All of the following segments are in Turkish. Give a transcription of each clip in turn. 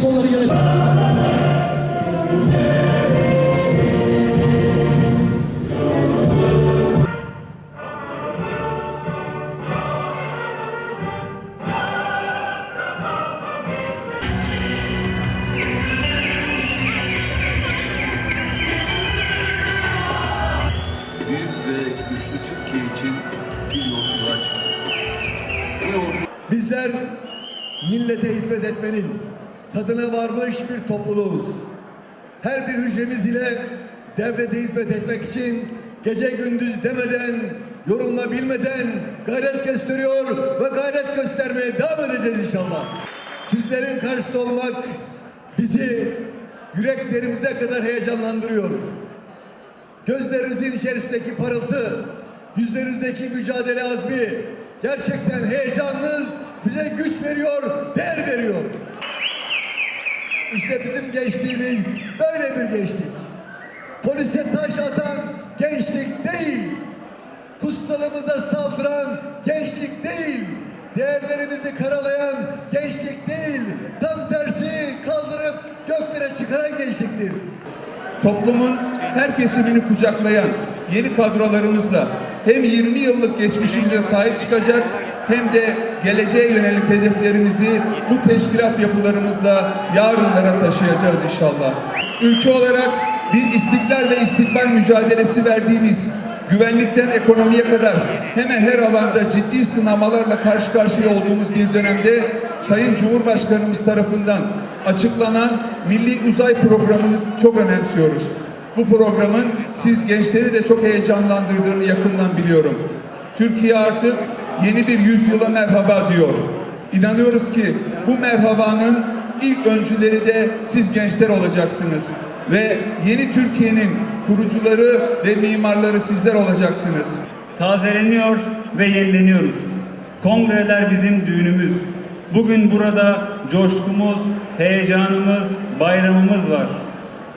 Gençlik Kolları Yönetimi. büyük ve güçlü Türkiye için bir yolculuğa çıktık. Bizler millete hizmet etmenin tadına varmış bir topluluğuz. Her bir hücremiz ile devlete hizmet etmek için gece gündüz demeden, yorulma bilmeden gayret gösteriyor ve gayret göstermeye devam edeceğiz inşallah. Sizlerin karşısında olmak bizi yüreklerimize kadar heyecanlandırıyor. Gözlerinizin içerisindeki parıltı, yüzlerinizdeki mücadele azmi, gerçekten heyecanınız bize güç veriyor, değer veriyor. İşte bizim gençliğimiz böyle bir gençlik. Polise taş atan gençlik değil. Kutsalımıza saldıran gençlik değil. Değerlerimizi karalayan gençlik değil. Tam tersi kaldırıp göklere çıkaran gençliktir. toplumun her kesimini kucaklayan yeni kadrolarımızla hem 20 yıllık geçmişimize sahip çıkacak hem de geleceğe yönelik hedeflerimizi bu teşkilat yapılarımızla yarınlara taşıyacağız inşallah. Ülke olarak bir istiklal ve istikbal mücadelesi verdiğimiz güvenlikten ekonomiye kadar hemen her alanda ciddi sınamalarla karşı karşıya olduğumuz bir dönemde Sayın Cumhurbaşkanımız tarafından açıklanan Milli Uzay Programı'nı çok önemsiyoruz. Bu programın siz gençleri de çok heyecanlandırdığını yakından biliyorum. Türkiye artık yeni bir yüzyıla merhaba diyor. İnanıyoruz ki bu merhabanın ilk öncüleri de siz gençler olacaksınız. Ve yeni Türkiye'nin kurucuları ve mimarları sizler olacaksınız. tazeleniyor ve yenileniyoruz. Kongreler bizim düğünümüz. Bugün burada coşkumuz, heyecanımız, bayramımız var.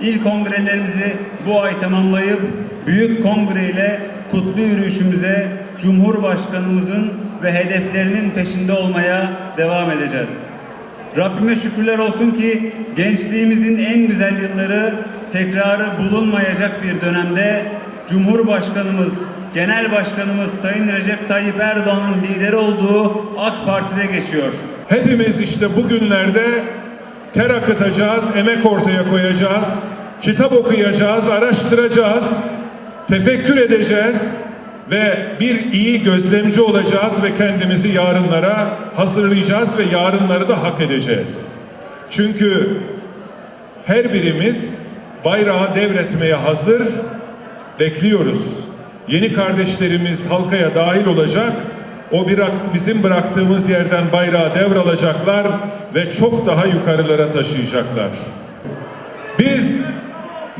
İlk kongrelerimizi bu ay tamamlayıp büyük kongre ile kutlu yürüyüşümüze Cumhurbaşkanımızın ve hedeflerinin peşinde olmaya devam edeceğiz. Rabbime şükürler olsun ki gençliğimizin en güzel yılları tekrarı bulunmayacak bir dönemde Cumhurbaşkanımız, Genel Başkanımız Sayın Recep Tayyip Erdoğan'ın lideri olduğu AK Parti'de geçiyor. Hepimiz işte bugünlerde ter akıtacağız, emek ortaya koyacağız, kitap okuyacağız, araştıracağız, tefekkür edeceğiz ve bir iyi gözlemci olacağız ve kendimizi yarınlara hazırlayacağız ve yarınları da hak edeceğiz. Çünkü her birimiz bayrağı devretmeye hazır bekliyoruz. Yeni kardeşlerimiz halkaya dahil olacak. O bırak, bizim bıraktığımız yerden bayrağı devralacaklar ve çok daha yukarılara taşıyacaklar. Biz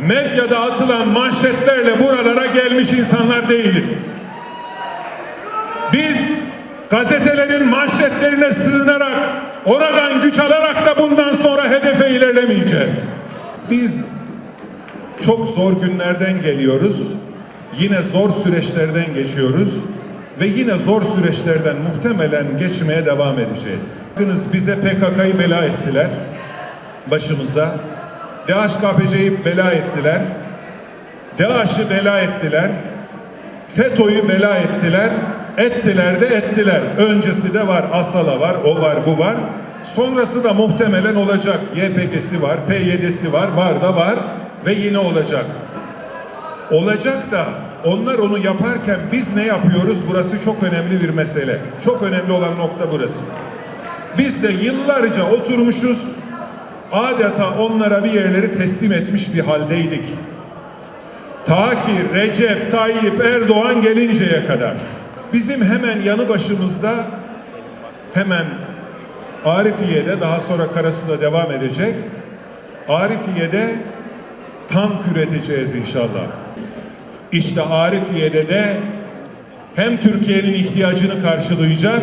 medyada atılan manşetlerle buralara gelmiş insanlar değiliz. Biz gazetelerin manşetlerine sığınarak, oradan güç alarak da bundan sonra hedefe ilerlemeyeceğiz. Biz çok zor günlerden geliyoruz. Yine zor süreçlerden geçiyoruz ve yine zor süreçlerden muhtemelen geçmeye devam edeceğiz. Bakınız bize PKK'yı bela ettiler başımıza. DHKPC'yi bela ettiler. DAEŞ'i bela ettiler. FETÖ'yü bela ettiler. Ettiler de ettiler. Öncesi de var, Asala var, o var, bu var. Sonrası da muhtemelen olacak. YPG'si var, PYD'si var, var da var ve yine olacak. Olacak da onlar onu yaparken biz ne yapıyoruz? Burası çok önemli bir mesele. Çok önemli olan nokta burası. Biz de yıllarca oturmuşuz, adeta onlara bir yerleri teslim etmiş bir haldeydik. Ta ki Recep Tayyip Erdoğan gelinceye kadar. Bizim hemen yanı başımızda hemen Arifiye'de daha sonra Karasu'da devam edecek. Arifiye'de tank üreteceğiz inşallah. İşte Arifiye'de de hem Türkiye'nin ihtiyacını karşılayacak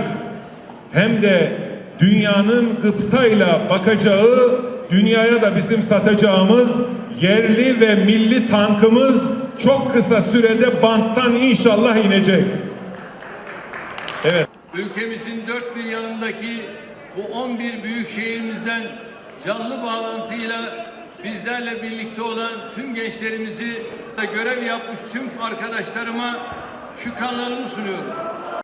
hem de dünyanın gıptayla bakacağı, dünyaya da bizim satacağımız yerli ve milli tankımız çok kısa sürede banttan inşallah inecek. Evet. ülkemizin dört bir yanındaki bu 11 büyük şehrimizden canlı bağlantıyla bizlerle birlikte olan tüm gençlerimizi ve görev yapmış tüm arkadaşlarıma şükranlarımı sunuyorum.